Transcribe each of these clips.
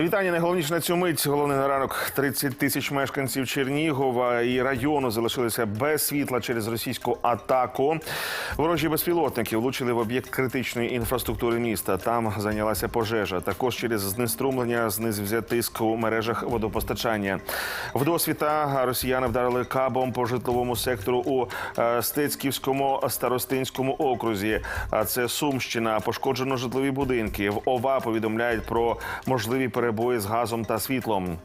Вітання найголовніше на цю мить. Головний на ранок 30 тисяч мешканців Чернігова і району залишилися без світла через російську атаку. Ворожі безпілотники влучили в об'єкт критичної інфраструктури міста. Там зайнялася пожежа. Також через знеструмлення знизився тиск у мережах водопостачання. Вдосвіта росіяни вдарили кабом по житловому сектору у е, Стецьківському старостинському окрузі. А це Сумщина. Пошкоджено житлові будинки. В ОВА повідомляють про можливі перебої з газом та світлом.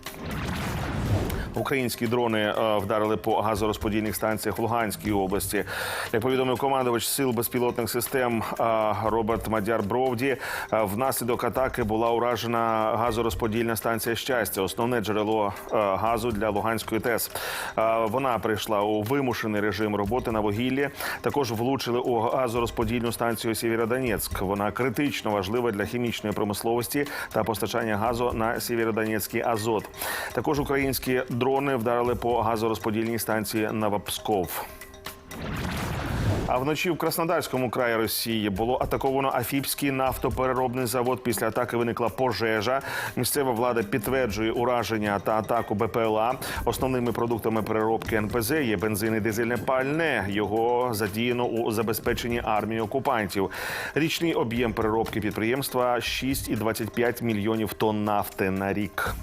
Українські дрони е, вдарили по газорозподільних станціях в Луганській області. Як повідомив командувач сил безпілотних систем е, Роберт Мадяр Бровді, е, внаслідок атаки була уражена газорозподільна станція щастя, основне джерело газу для Луганської ТЕС. Вона прийшла у вимушений режим роботи на вугіллі. Також влучили у газорозподільну станцію Сєвєродонецьк. Вона критично важлива для хімічної промисловості та постачання газу на Сєвєродонецький Азот. Також українські дрони вдарили по газорозподільній станції Новопсков. А вночі в Краснодарському краї Росії було атаковано Афіпський нафтопереробний завод. Після атаки виникла пожежа. Місцева влада підтверджує ураження та атаку БПЛА. Основними продуктами переробки НПЗ є бензин і дизельне пальне. Його задіяно у забезпеченні армії окупантів. Річний об'єм переробки підприємства 6,25 мільйонів тонн нафти на рік.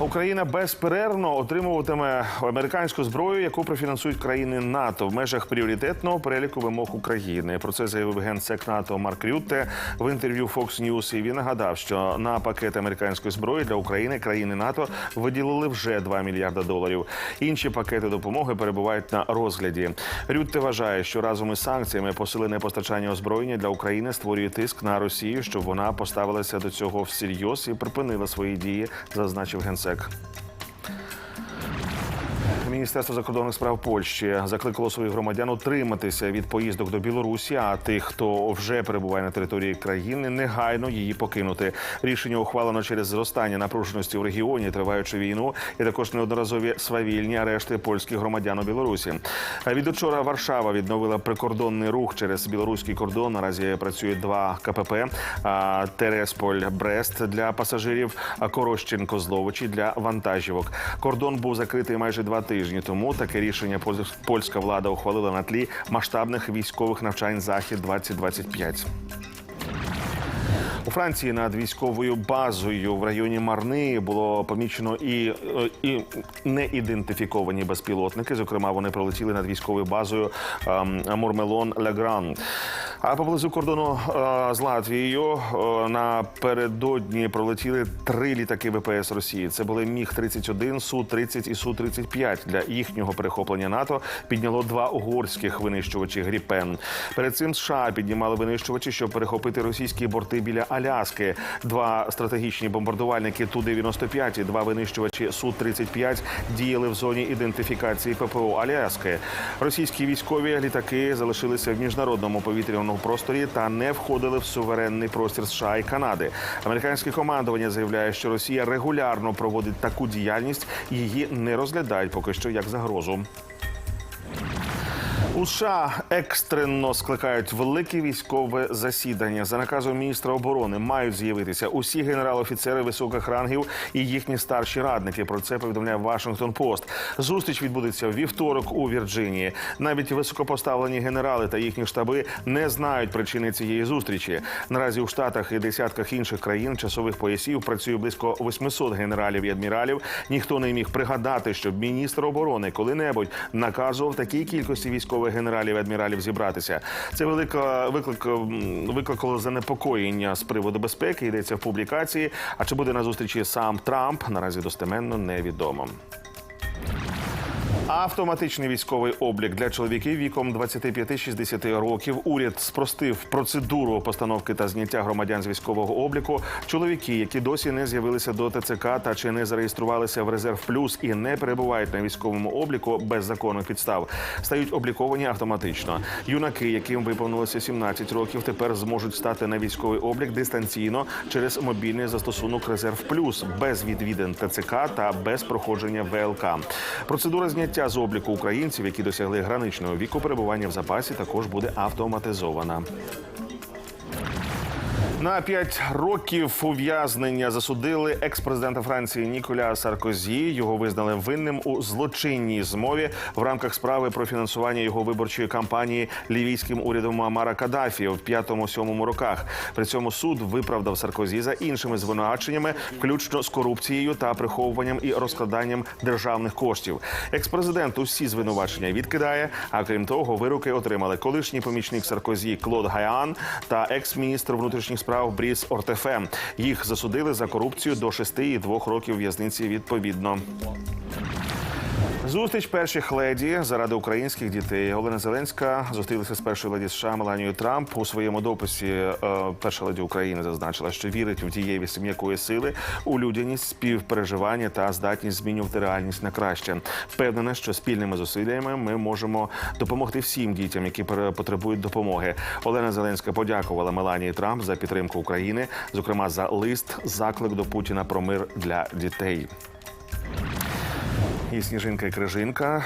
Україна безперервно отримуватиме американську зброю, яку профінансують країни НАТО в межах пріоритетного переліку вимог України. Про це заявив генсек НАТО Марк Рютте в інтерв'ю Fox News. І він нагадав, що на пакет американської зброї для України країни НАТО виділили вже 2 мільярда доларів. Інші пакети допомоги перебувають на розгляді. Рютте вважає, що разом із санкціями посилене постачання озброєння для України створює тиск на Росію, щоб вона поставилася до цього всерйоз і припинила свої дії, зазначив генсек як Міністерство закордонних справ Польщі закликало своїх громадян утриматися від поїздок до Білорусі. А тих, хто вже перебуває на території країни, негайно її покинути. Рішення ухвалено через зростання напруженості в регіоні, триваючи війну, і також неодноразові свавільні арешти польських громадян у Білорусі. Від учора Варшава відновила прикордонний рух через білоруський кордон. Наразі працюють два КПП Тересполь Брест для пасажирів, а Корощин Козловичі для вантажівок. Кордон був закритий майже два тижні тому. Таке рішення польсь- польська влада ухвалила на тлі масштабних військових навчань Захід 2025 у Франції над військовою базою в районі Марни було помічено і, е, і неідентифіковані безпілотники. Зокрема, вони пролетіли над військовою базою ем, Мурмелон Легран. А поблизу кордону е, з Латвією е, напередодні пролетіли три літаки ВПС Росії. Це були Міг 31 Су 30 і Су 35 Для їхнього перехоплення НАТО підняло два угорських винищувачі Гріпен. Перед цим США піднімали винищувачі, щоб перехопити російські борти біля Аляски. Два стратегічні бомбардувальники Ту 95 і два винищувачі Су 35 діяли в зоні ідентифікації ППО Аляски. Російські військові літаки залишилися в міжнародному повітряному просторі та не входили в суверенний простір США і Канади. Американське командування заявляє, що Росія регулярно проводить таку діяльність, її не розглядають поки що як загрозу. У США екстрено скликають велике військове засідання. За наказом міністра оборони мають з'явитися усі генерал-офіцери високих рангів і їхні старші радники. Про це повідомляє Вашингтон Пост. Зустріч відбудеться вівторок у Вірджинії. Навіть високопоставлені генерали та їхні штаби не знають причини цієї зустрічі. Наразі у штатах і десятках інших країн часових поясів працює близько 800 генералів і адміралів. Ніхто не міг пригадати, щоб міністр оборони коли-небудь наказував такій кількості військових генералів і адміралів зібратися. Це велика виклик викликало занепокоєння з приводу безпеки. Йдеться в публікації. А чи буде на зустрічі сам Трамп? Наразі достеменно невідомо. Автоматичний військовий облік для чоловіків віком 25-60 років. Уряд спростив процедуру постановки та зняття громадян з військового обліку. Чоловіки, які досі не з'явилися до ТЦК та чи не зареєструвалися в резерв плюс і не перебувають на військовому обліку без законних підстав, стають обліковані автоматично. Юнаки, яким виповнилося 17 років, тепер зможуть стати на військовий облік дистанційно через мобільний застосунок Резерв Плюс без відвідин ТЦК та без проходження ВЛК. Процедура зняття з обліку українців, які досягли граничного віку перебування в запасі, також буде автоматизована. На п'ять років ув'язнення засудили екс-президента Франції Ніколя Саркозі. Його визнали винним у злочинній змові в рамках справи про фінансування його виборчої кампанії лівійським урядом Муаммара Каддафі в п'ятому-сьомому роках. При цьому суд виправдав Саркозі за іншими звинуваченнями, включно з корупцією та приховуванням і розкладанням державних коштів. Екс-президент усі звинувачення відкидає. А крім того, вироки отримали колишній помічник Саркозі Клод Гаян та екс-міністр внутрішніх справ Бріс Ортефе. Їх засудили за корупцію до 6 і 2 років в'язниці відповідно. Зустріч перших леді заради українських дітей. Олена Зеленська зустрілася з першою леді США Меланією Трамп у своєму дописі. е, Перша леді України зазначила, що вірить в дієвість м'якої сили, у людяність, співпереживання та здатність змінювати реальність на краще. Впевнена, що спільними зусиллями ми можемо допомогти всім дітям, які потребують допомоги. Олена Зеленська подякувала Меланії Трамп за підтримку України, зокрема за лист заклик до Путіна про мир для дітей. І сніжинка і крижинка.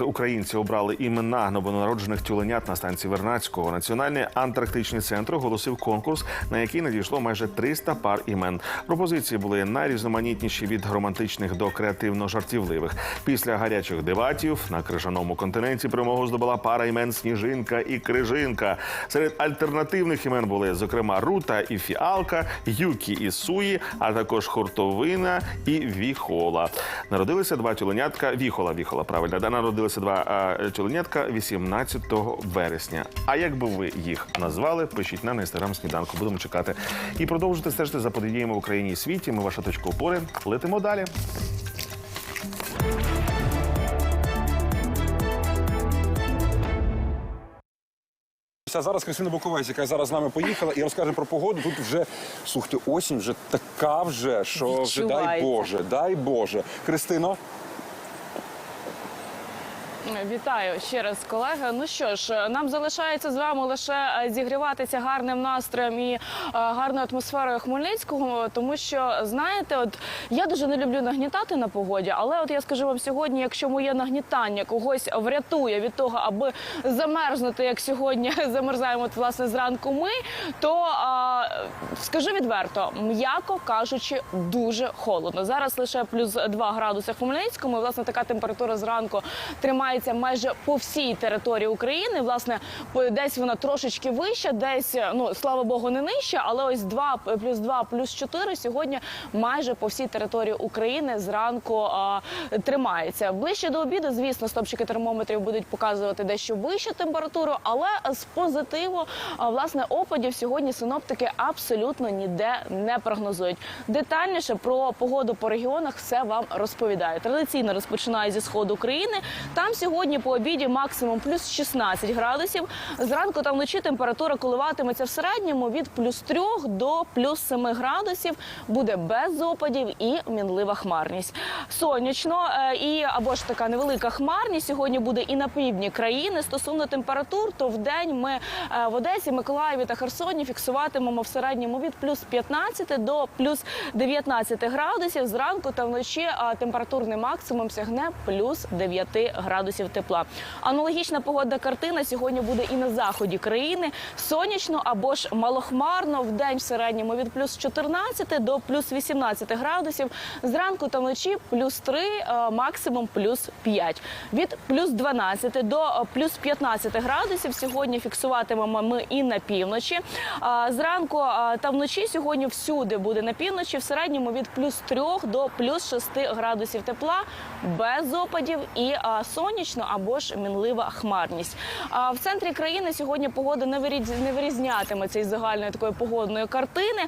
Е, Українці обрали імена новонароджених тюленят на станції Вернацького. Національний антарктичний центр оголосив конкурс, на який надійшло майже 300 пар імен. Пропозиції були найрізноманітніші від романтичних до креативно-жартівливих. Після гарячих дебатів на крижаному континенті перемогу здобула пара імен Сніжинка і Крижинка. Серед альтернативних імен були зокрема Рута і Фіалка, Юкі і Суї, а також Хуртовина і Віхола. Народилися два тюленятка. Віхола, Віхола, правильно. Да, народилися два тюленятка 18 вересня. А як би ви їх назвали? Пишіть нам на інстаграм сніданку. Будемо чекати. І продовжуйте стежити за подіями в Україні і світі. Ми ваша точка опори. Летимо далі. А зараз Христина Буковець, яка зараз з нами поїхала і розкаже про погоду. Тут вже слухайте, осінь вже така вже, що вже дай Боже, дай Боже. Христино, Вітаю ще раз, колеги. Ну що ж, нам залишається з вами лише е, зігріватися гарним настроєм і е, гарною атмосферою Хмельницького, тому що знаєте, от я дуже не люблю нагнітати на погоді, але от я скажу вам сьогодні, якщо моє нагнітання когось врятує від того, аби замерзнути, як сьогодні замерзаємо от, власне зранку ми, то а, скажу відверто, м'яко кажучи, дуже холодно. Зараз лише плюс 2 градуси в Хмельницькому. І, власне, така температура зранку тримається майже по всій території України. Власне, десь вона трошечки вища, десь ну слава Богу, не нижча, але ось 2, плюс 2, плюс 4 сьогодні майже по всій території України зранку а, тримається. Ближче до обіду, звісно, стопчики термометрів будуть показувати дещо вищу температуру, але з позитиву а, власне опадів сьогодні синоптики абсолютно ніде не прогнозують. Детальніше про погоду по регіонах все вам розповідаю. Традиційно розпочинаю зі сходу України. Там сьогодні по обіді максимум плюс 16 градусів. Зранку та вночі температура коливатиметься в середньому від плюс 3 до плюс 7 градусів. Буде без опадів і мінлива хмарність. Сонячно е, і або ж така невелика хмарність сьогодні буде і на півдні країни. Стосовно температур, то в день ми е, в Одесі, Миколаєві та Херсоні фіксуватимемо в середньому від плюс 15 до плюс 19 градусів. Зранку та вночі температурний максимум сягне плюс 9 градусів тепла. Аналогічна погодна картина сьогодні буде і на заході країни. Сонячно або ж малохмарно в день в середньому від плюс 14 до плюс 18 градусів. Зранку та вночі плюс 3, максимум плюс 5. Від плюс 12 до плюс 15 градусів сьогодні фіксуватимемо ми і на півночі. Зранку та вночі сьогодні всюди буде на півночі в середньому від плюс 3 до плюс 6 градусів тепла без опадів і а, сонячно або ж мінлива хмарність. А в центрі країни сьогодні погода не не вирізнятиметься із загальної такої погодної картини.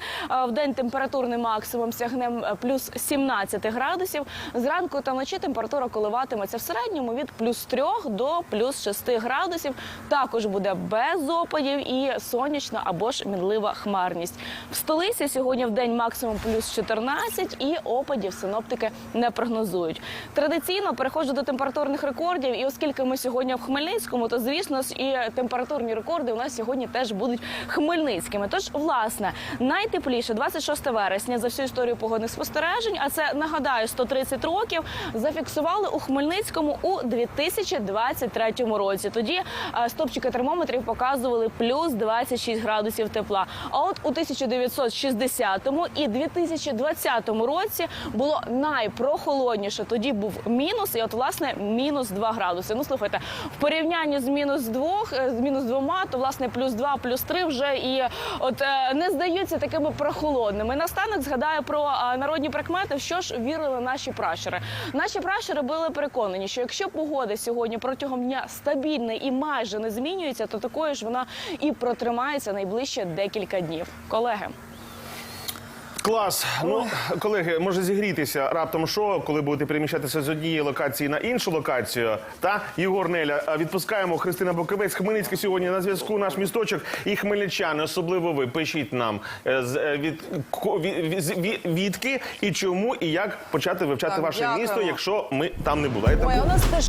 В день температурний максимум сягне плюс 17 градусів. Зранку та вночі температура коливатиметься в середньому від плюс 3 до плюс 6 градусів. Також буде без опадів і сонячно або ж мінлива хмарність. В столиці сьогодні в день максимум плюс 14 і опадів синоптики не прогнозують. Традиційно переходжу до температурних рекордів. Рекордів. І оскільки ми сьогодні в Хмельницькому, то звісно ж і температурні рекорди у нас сьогодні теж будуть хмельницькими. Тож, власне, найтепліше 26 вересня за всю історію погодних спостережень. А це нагадаю 130 років. Зафіксували у Хмельницькому у 2023 році. Тоді е, стопчики термометрів показували плюс 26 градусів тепла. А от у 1960 і 2020 році було найпрохолодніше. Тоді був мінус, і от власне мінус 2 градуси. Ну слухайте, в порівнянні з мінус 2, е, з мінус 2, то власне плюс 2, плюс 3 вже і от е, не здаються такими прохолодними. Настанок згадаю про е, народні прикмети, що ж вірили наші пращури. Наші пращури були переконані, що якщо погода сьогодні протягом дня стабільна і майже не змінюється, то такою ж вона і протримається найближче декілька днів. Колеги. Клас. Ну, колеги, може зігрітися раптом що, коли будете переміщатися з однієї локації на іншу локацію. Та Єгор Неля, відпускаємо Христина Боковець. Хмельницький сьогодні на зв'язку. Наш місточок і хмельничани, особливо ви. Пишіть нам е, е, від, від, від, від- відки і чому, і як почати вивчати Так, ваше дякуємо. місто, якщо ми там не були. Ой, у нас теж